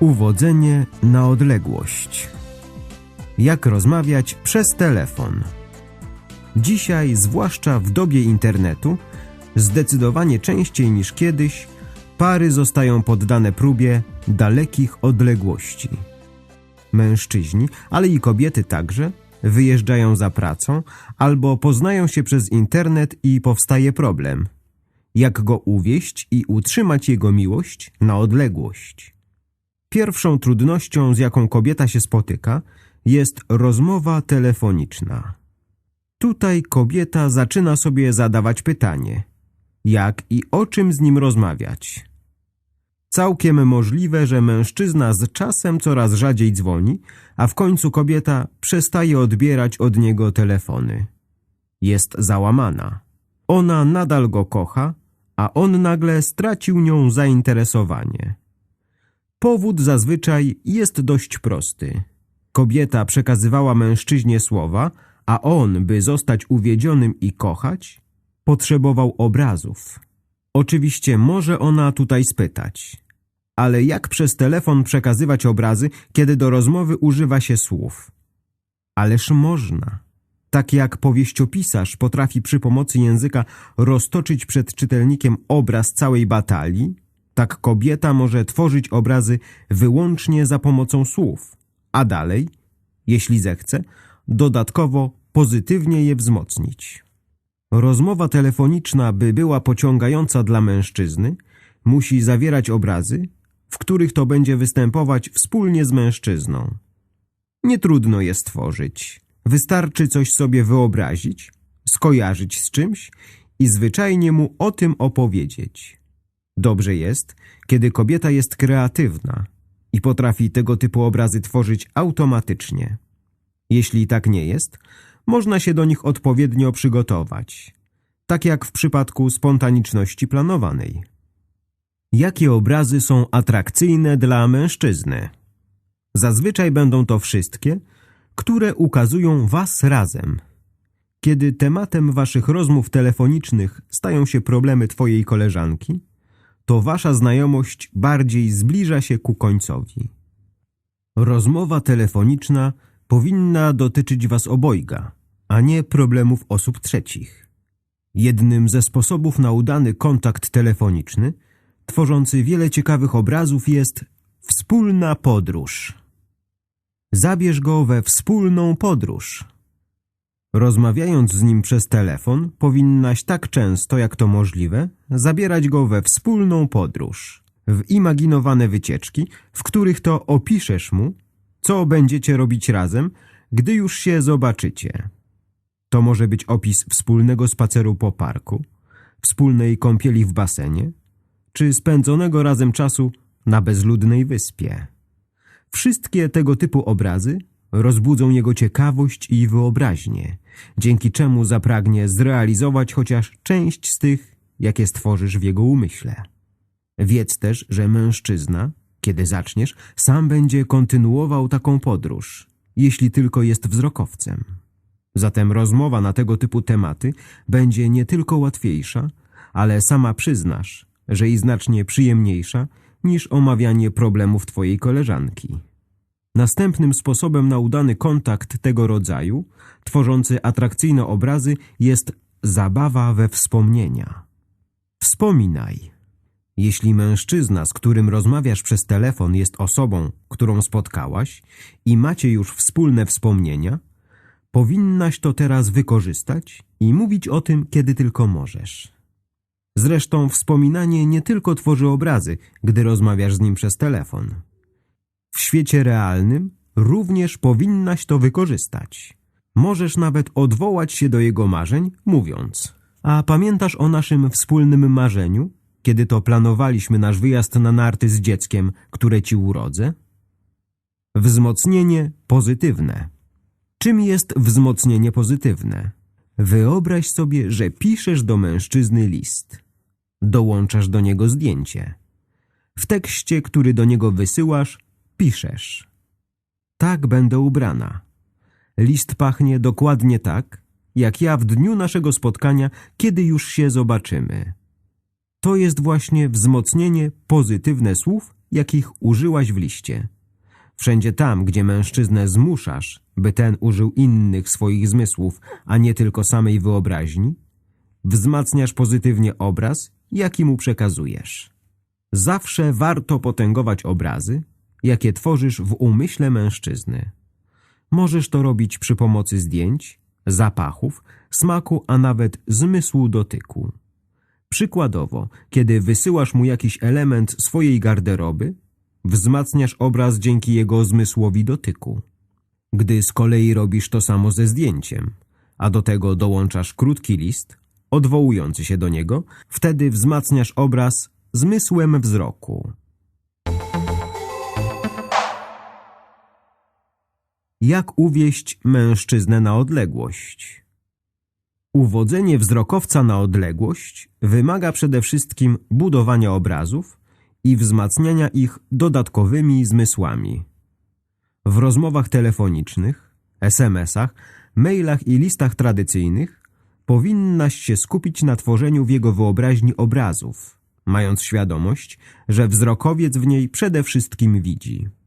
Uwodzenie na odległość. Jak rozmawiać przez telefon? Dzisiaj, zwłaszcza w dobie internetu, zdecydowanie częściej niż kiedyś, pary zostają poddane próbie dalekich odległości. Mężczyźni, ale i kobiety także, wyjeżdżają za pracą albo poznają się przez internet i powstaje problem. Jak go uwieść i utrzymać jego miłość na odległość? Pierwszą trudnością, z jaką kobieta się spotyka, jest rozmowa telefoniczna. Tutaj kobieta zaczyna sobie zadawać pytanie: jak i o czym z nim rozmawiać? Całkiem możliwe, że mężczyzna z czasem coraz rzadziej dzwoni, a w końcu kobieta przestaje odbierać od niego telefony. Jest załamana. Ona nadal go kocha, a on nagle stracił nią zainteresowanie. Powód zazwyczaj jest dość prosty. Kobieta przekazywała mężczyźnie słowa, a on, by zostać uwiedzionym i kochać, potrzebował obrazów. Oczywiście może ona tutaj spytać, ale jak przez telefon przekazywać obrazy, kiedy do rozmowy używa się słów? Ależ można. Tak jak powieściopisarz potrafi przy pomocy języka roztoczyć przed czytelnikiem obraz całej batalii, tak kobieta może tworzyć obrazy wyłącznie za pomocą słów, a dalej, jeśli zechce, dodatkowo pozytywnie je wzmocnić. Rozmowa telefoniczna, by była pociągająca dla mężczyzny, musi zawierać obrazy, w których to będzie występować wspólnie z mężczyzną. Nie trudno je stworzyć. Wystarczy coś sobie wyobrazić, skojarzyć z czymś i zwyczajnie mu o tym opowiedzieć. Dobrze jest, kiedy kobieta jest kreatywna i potrafi tego typu obrazy tworzyć automatycznie. Jeśli tak nie jest, można się do nich odpowiednio przygotować, tak jak w przypadku spontaniczności planowanej. Jakie obrazy są atrakcyjne dla mężczyzny? Zazwyczaj będą to wszystkie, które ukazują was razem. Kiedy tematem waszych rozmów telefonicznych stają się problemy twojej koleżanki, to wasza znajomość bardziej zbliża się ku końcowi. Rozmowa telefoniczna powinna dotyczyć was obojga, a nie problemów osób trzecich. Jednym ze sposobów na udany kontakt telefoniczny, tworzący wiele ciekawych obrazów, jest wspólna podróż. Zabierz go we wspólną podróż. Rozmawiając z nim przez telefon, powinnaś tak często jak to możliwe zabierać go we wspólną podróż, w imaginowane wycieczki, w których to opiszesz mu, co będziecie robić razem, gdy już się zobaczycie. To może być opis wspólnego spaceru po parku, wspólnej kąpieli w basenie, czy spędzonego razem czasu na bezludnej wyspie. Wszystkie tego typu obrazy rozbudzą jego ciekawość i wyobraźnię, dzięki czemu zapragnie zrealizować chociaż część z tych, jakie stworzysz w jego umyśle. Wiedz też, że mężczyzna, kiedy zaczniesz, sam będzie kontynuował taką podróż, jeśli tylko jest wzrokowcem. Zatem rozmowa na tego typu tematy będzie nie tylko łatwiejsza, ale sama przyznasz, że i znacznie przyjemniejsza niż omawianie problemów twojej koleżanki. Następnym sposobem na udany kontakt tego rodzaju, tworzący atrakcyjne obrazy, jest zabawa we wspomnienia. Wspominaj. Jeśli mężczyzna, z którym rozmawiasz przez telefon, jest osobą, którą spotkałaś i macie już wspólne wspomnienia, powinnaś to teraz wykorzystać i mówić o tym, kiedy tylko możesz. Zresztą wspominanie nie tylko tworzy obrazy, gdy rozmawiasz z nim przez telefon. W świecie realnym również powinnaś to wykorzystać. Możesz nawet odwołać się do jego marzeń, mówiąc A pamiętasz o naszym wspólnym marzeniu, kiedy to planowaliśmy nasz wyjazd na narty z dzieckiem, które ci urodzę? Wzmocnienie pozytywne Czym jest wzmocnienie pozytywne? Wyobraź sobie, że piszesz do mężczyzny list. Dołączasz do niego zdjęcie. W tekście, który do niego wysyłasz, piszesz. Tak będę ubrana. List pachnie dokładnie tak, jak ja w dniu naszego spotkania, kiedy już się zobaczymy. To jest właśnie wzmocnienie pozytywne słów jakich użyłaś w liście. Wszędzie tam, gdzie mężczyznę zmuszasz, by ten użył innych swoich zmysłów, a nie tylko samej wyobraźni, wzmacniasz pozytywnie obraz, jaki mu przekazujesz. Zawsze warto potęgować obrazy, jakie tworzysz w umyśle mężczyzny. Możesz to robić przy pomocy zdjęć, zapachów, smaku, a nawet zmysłu dotyku. Przykładowo, kiedy wysyłasz mu jakiś element swojej garderoby, wzmacniasz obraz dzięki jego zmysłowi dotyku. Gdy z kolei robisz to samo ze zdjęciem, a do tego dołączasz krótki list, odwołujący się do niego, wtedy wzmacniasz obraz zmysłem wzroku. Jak uwieść mężczyznę na odległość? Uwodzenie wzrokowca na odległość wymaga przede wszystkim budowania obrazów i wzmacniania ich dodatkowymi zmysłami. W rozmowach telefonicznych, SMS-ach, mailach i listach tradycyjnych powinnaś się skupić na tworzeniu w jego wyobraźni obrazów, mając świadomość, że wzrokowiec w niej przede wszystkim widzi.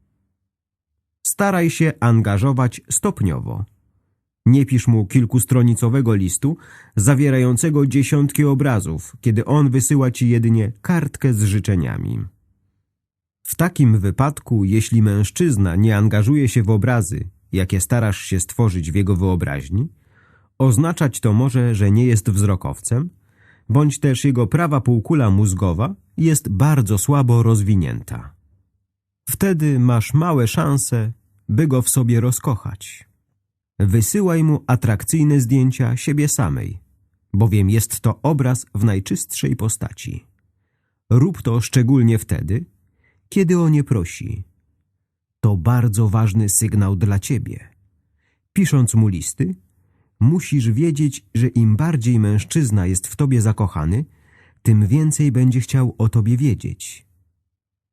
Staraj się angażować stopniowo. Nie pisz mu kilkustronicowego listu zawierającego dziesiątki obrazów, kiedy on wysyła ci jedynie kartkę z życzeniami. W takim wypadku, jeśli mężczyzna nie angażuje się w obrazy, jakie starasz się stworzyć w jego wyobraźni, oznaczać to może, że nie jest wzrokowcem, bądź też jego prawa półkula mózgowa jest bardzo słabo rozwinięta. Wtedy masz małe szanse, by go w sobie rozkochać. Wysyłaj mu atrakcyjne zdjęcia siebie samej, bowiem jest to obraz w najczystszej postaci. Rób to szczególnie wtedy, kiedy o nie prosi. To bardzo ważny sygnał dla ciebie. Pisząc mu listy, musisz wiedzieć, że im bardziej mężczyzna jest w tobie zakochany, tym więcej będzie chciał o tobie wiedzieć.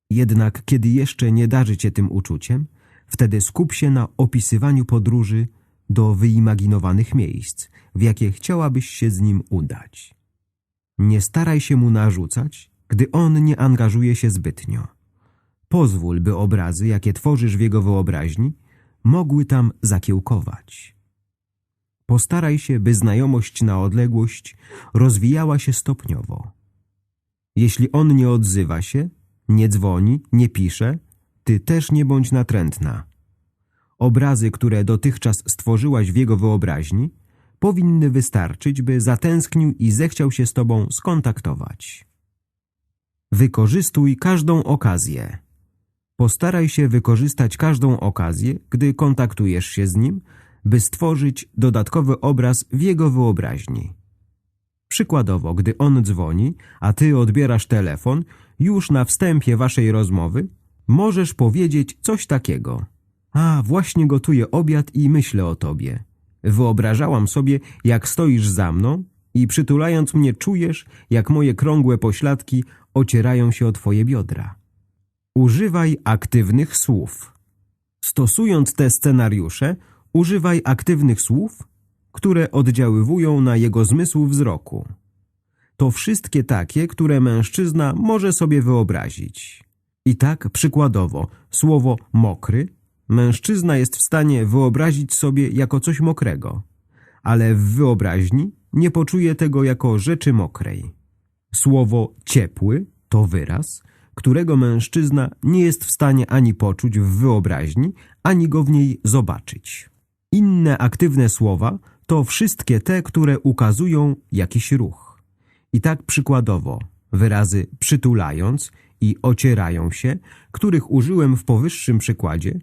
Jednak kiedy jeszcze nie darzy cię tym uczuciem, wtedy skup się na opisywaniu podróży do wyimaginowanych miejsc, w jakie chciałabyś się z nim udać. Nie staraj się mu narzucać, gdy on nie angażuje się zbytnio. Pozwól, by obrazy, jakie tworzysz w jego wyobraźni, mogły tam zakiełkować. Postaraj się, by znajomość na odległość rozwijała się stopniowo. Jeśli on nie odzywa się, nie dzwoni, nie pisze, ty też nie bądź natrętna. Obrazy, które dotychczas stworzyłaś w jego wyobraźni, powinny wystarczyć, by zatęsknił i zechciał się z tobą skontaktować. Wykorzystuj każdą okazję. Postaraj się wykorzystać każdą okazję, gdy kontaktujesz się z nim, by stworzyć dodatkowy obraz w jego wyobraźni. Przykładowo, gdy on dzwoni, a ty odbierasz telefon, już na wstępie waszej rozmowy możesz powiedzieć coś takiego. A, właśnie gotuję obiad i myślę o tobie. Wyobrażałam sobie, jak stoisz za mną i przytulając mnie czujesz, jak moje krągłe pośladki ocierają się o twoje biodra. Używaj aktywnych słów. Stosując te scenariusze, używaj aktywnych słów, które oddziaływują na jego zmysł wzroku. To wszystkie takie, które mężczyzna może sobie wyobrazić. I tak przykładowo, słowo mokry mężczyzna jest w stanie wyobrazić sobie jako coś mokrego, ale w wyobraźni nie poczuje tego jako rzeczy mokrej. Słowo ciepły to wyraz, którego mężczyzna nie jest w stanie ani poczuć w wyobraźni, ani go w niej zobaczyć. Inne aktywne słowa to wszystkie te, które ukazują jakiś ruch. I tak przykładowo wyrazy przytulając i ocierają się, których użyłem w powyższym przykładzie,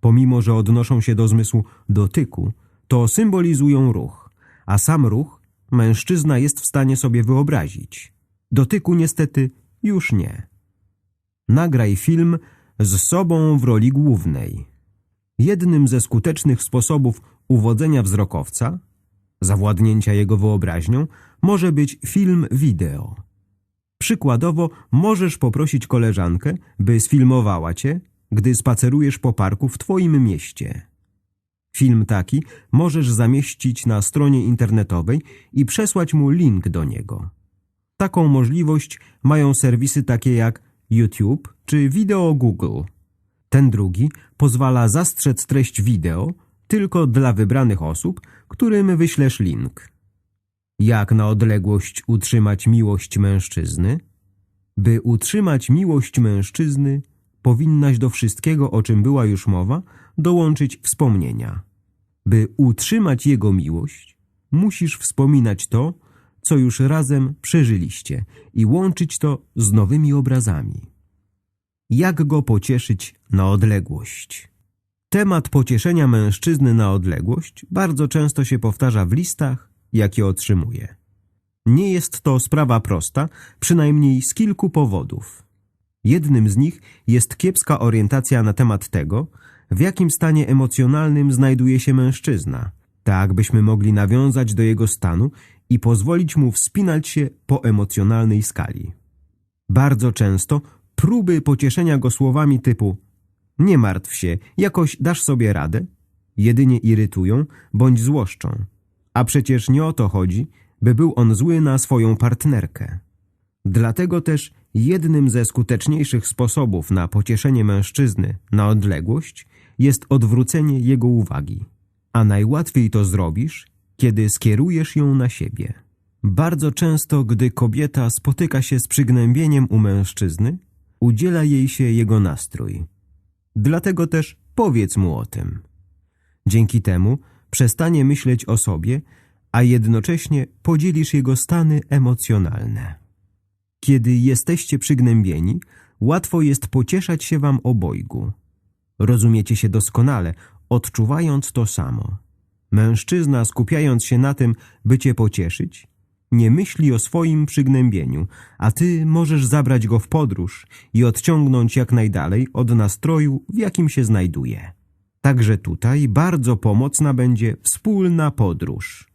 pomimo że odnoszą się do zmysłu dotyku, to symbolizują ruch, a sam ruch mężczyzna jest w stanie sobie wyobrazić. Dotyku niestety już nie. Nagraj film z sobą w roli głównej. Jednym ze skutecznych sposobów uwodzenia wzrokowca, zawładnięcia jego wyobraźnią, może być film wideo. Przykładowo możesz poprosić koleżankę, by sfilmowała cię, gdy spacerujesz po parku w twoim mieście. Film taki możesz zamieścić na stronie internetowej i przesłać mu link do niego. Taką możliwość mają serwisy takie jak YouTube czy wideo Google. Ten drugi pozwala zastrzec treść wideo tylko dla wybranych osób, którym wyślesz link. Jak na odległość utrzymać miłość mężczyzny? By utrzymać miłość mężczyzny, powinnaś do wszystkiego, o czym była już mowa, dołączyć wspomnienia. By utrzymać jego miłość, musisz wspominać to, co już razem przeżyliście i łączyć to z nowymi obrazami. Jak go pocieszyć na odległość? Temat pocieszenia mężczyzny na odległość bardzo często się powtarza w listach, jakie otrzymuje. Nie jest to sprawa prosta, przynajmniej z kilku powodów. Jednym z nich jest kiepska orientacja na temat tego, w jakim stanie emocjonalnym znajduje się mężczyzna, tak byśmy mogli nawiązać do jego stanu i pozwolić mu wspinać się po emocjonalnej skali. Bardzo często próby pocieszenia go słowami typu nie martw się, jakoś dasz sobie radę, jedynie irytują bądź złoszczą. A przecież nie o to chodzi, by był on zły na swoją partnerkę. Dlatego też jednym ze skuteczniejszych sposobów na pocieszenie mężczyzny na odległość jest odwrócenie jego uwagi. A najłatwiej to zrobisz, kiedy skierujesz ją na siebie. Bardzo często, gdy kobieta spotyka się z przygnębieniem u mężczyzny, udziela jej się jego nastrój. Dlatego też powiedz mu o tym. Dzięki temu przestanie myśleć o sobie, a jednocześnie podzielisz jego stany emocjonalne. Kiedy jesteście przygnębieni, łatwo jest pocieszać się wam obojgu. Rozumiecie się doskonale, odczuwając to samo. Mężczyzna, skupiając się na tym, by cię pocieszyć, nie myśli o swoim przygnębieniu, a ty możesz zabrać go w podróż i odciągnąć jak najdalej od nastroju, w jakim się znajduje. Także tutaj bardzo pomocna będzie wspólna podróż.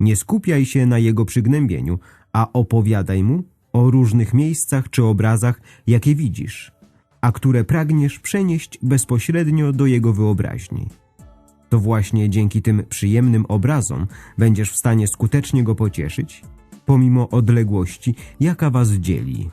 Nie skupiaj się na jego przygnębieniu, a opowiadaj mu o różnych miejscach czy obrazach, jakie widzisz, a które pragniesz przenieść bezpośrednio do jego wyobraźni. To właśnie dzięki tym przyjemnym obrazom będziesz w stanie skutecznie go pocieszyć, pomimo odległości, jaka was dzieli.